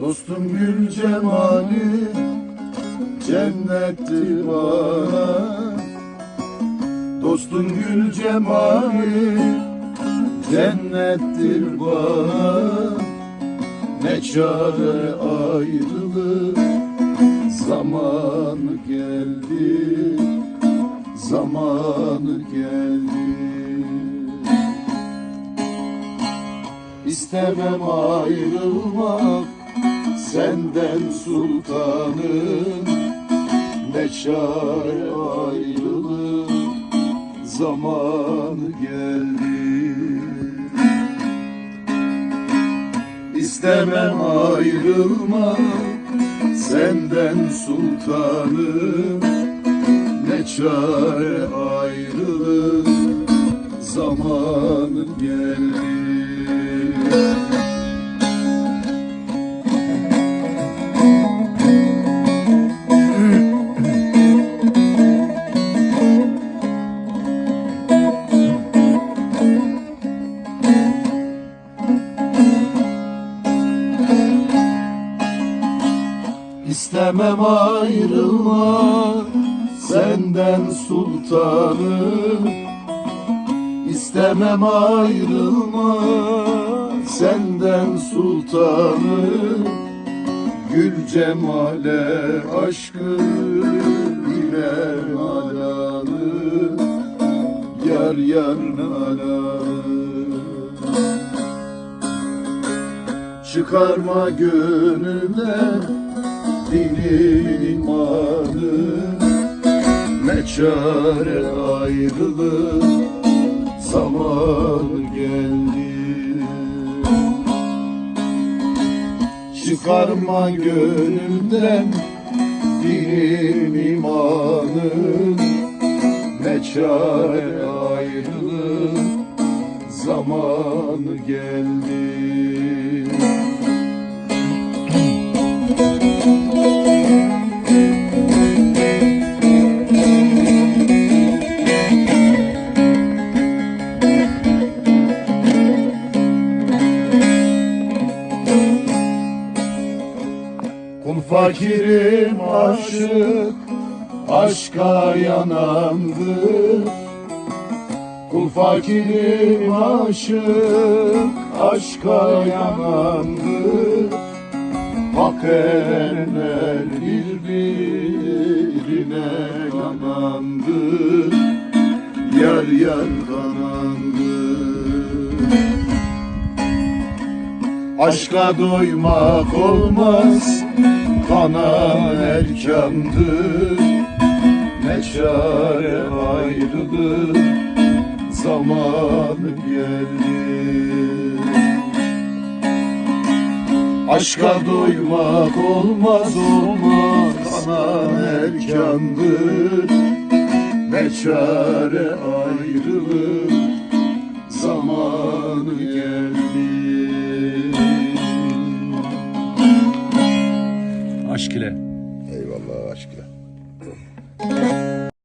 Dostum gül cemali cennettir bana. Dostun gül cemali cennettir bana. Ne çare ayrılık zamanı geldi Zamanı geldi. İstemem ayrılmak senden sultanım Ne çare ayrılık zamanı geldi. İstemem ayrılmak senden sultanım Ne çare ayrılık zamanı geldi İstemem ayrılmak senden sultanım İstemem ayrılmak senden sultanım Gül cemale aşkı ile nalanı Yar yar nalanı Çıkarma gönülden dinin imanı. Ne çare ayrılık zaman geldi. Çıkarma gönülden dinin imanı Ne çare ayrılık zaman geldi fakirim aşık Aşka yanandır. Kul fakirim aşık Aşka yanandır. Hak erenler birbirine yanandır. Yar yar kanandır. Aşka doymak olmaz Kanan erkandır Ne çare ayrılık Zamanı geldi. Aşka doymak olmaz olmaz Kanan erkandır Ne çare ayrılık Zamanı geldi Aşk ile. Eyvallah aşkına.